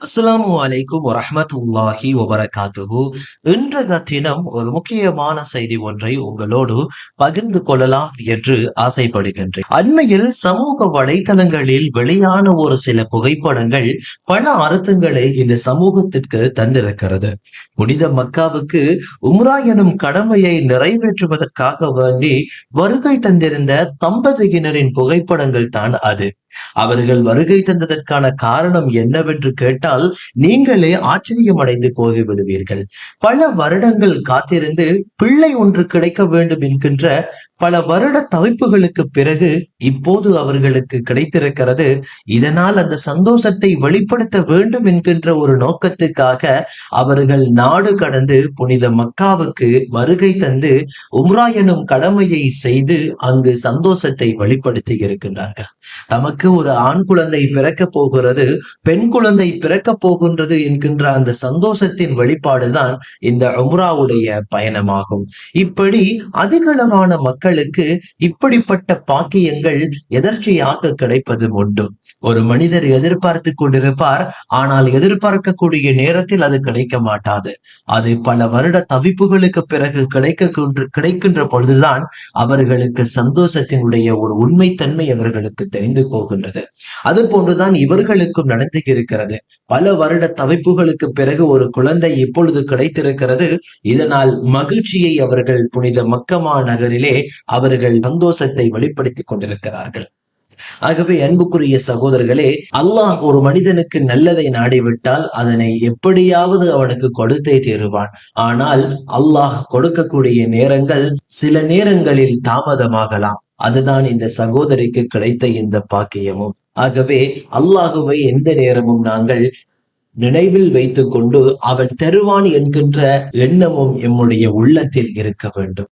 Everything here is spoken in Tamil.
அஸ்ஸலாமு அலைக்கும் வரமத்துல்லாஹி வபரகாத்துகு இன்றைய தினம் ஒரு முக்கியமான செய்தி ஒன்றை உங்களோடு பகிர்ந்து கொள்ளலாம் என்று ஆசைப்படுகின்றேன். அண்மையில் சமூக வலைதளங்களில் வெளியான ஒரு சில புகைப்படங்கள் பல அர்த்தங்களை இந்த சமூகத்திற்கு தந்திருக்கிறது. புனித மக்காவுக்கு உம்ரா எனும் கடமையை நிறைவேற்றுவதற்காக வேண்டி வருகை தந்திருந்த தம்பதியினரின் புகைப்படங்கள் தான் அது. அவர்கள் வருகை தந்ததற்கான காரணம் என்னவென்று கேட்டால் நீங்களே ஆச்சரியமடைந்து போய்விடுவீர்கள் பல வருடங்கள் காத்திருந்து பிள்ளை ஒன்று கிடைக்க வேண்டும் என்கின்ற பல வருட தவிப்புகளுக்கு பிறகு இப்போது அவர்களுக்கு கிடைத்திருக்கிறது. இதனால் அந்த சந்தோஷத்தை வெளிப்படுத்த வேண்டும் என்கின்ற ஒரு நோக்கத்துக்காக அவர்கள் நாடு கடந்து புனித மக்காவுக்கு வருகை தந்து உம்ரா எனும் கடமையை செய்து அங்கு சந்தோஷத்தை வெளிப்படுத்தி இருக்கின்றார்கள். தமக்கு ஒரு ஆண் குழந்தை பிறக்க போகிறது பெண் குழந்தை பிறக்க போகின்றது என்கின்ற அந்த சந்தோஷத்தின் வெளிப்பாடுதான் இந்த உம்ராவுடைய பயணமாகும். இப்படி அதிகளவான மக்களுக்கு இப்படிப்பட்ட பாக்கியங்கள் எதர்ச்சியாக கிடைப்பது உண்டு. ஒரு மனிதர் எதிர்பார்த்து கொண்டிருப்பார் ஆனால் எதிர்பார்க்கக்கூடிய நேரத்தில் அது கிடைக்க மாட்டாது. அது பல வருட தவிப்புகளுக்கு பிறகு கிடைக்க கிடைக்கின்ற பொழுதுதான் அவர்களுக்கு சந்தோஷத்தினுடைய ஒரு உண்மைத்தன்மை அவர்களுக்கு தெரிந்து போகும். போகின்றது. அது போன்றுதான் இவர்களுக்கும் நடந்து இருக்கிறது. பல வருட தவிப்புகளுக்கு பிறகு ஒரு குழந்தை இப்பொழுது கிடைத்திருக்கிறது. இதனால் மகிழ்ச்சியை அவர்கள் புனித மக்கமா நகரிலே அவர்கள் சந்தோஷத்தை வெளிப்படுத்திக் கொண்டிருக்கிறார்கள். ஆகவே அன்புக்குரிய சகோதரர்களே அல்லாஹ் ஒரு மனிதனுக்கு நல்லதை நாடிவிட்டால் அதனை எப்படியாவது அவனுக்கு கொடுத்தே தீருவான். ஆனால் அல்லாஹ் கொடுக்கக்கூடிய நேரங்கள் சில நேரங்களில் தாமதமாகலாம். அதுதான் இந்த சகோதரிக்கு கிடைத்த இந்த பாக்கியமும். ஆகவே அல்லாஹுவை எந்த நேரமும் நாங்கள் நினைவில் வைத்துக் கொண்டு அவன் தருவான் என்கின்ற எண்ணமும் எம்முடைய உள்ளத்தில் இருக்க வேண்டும்.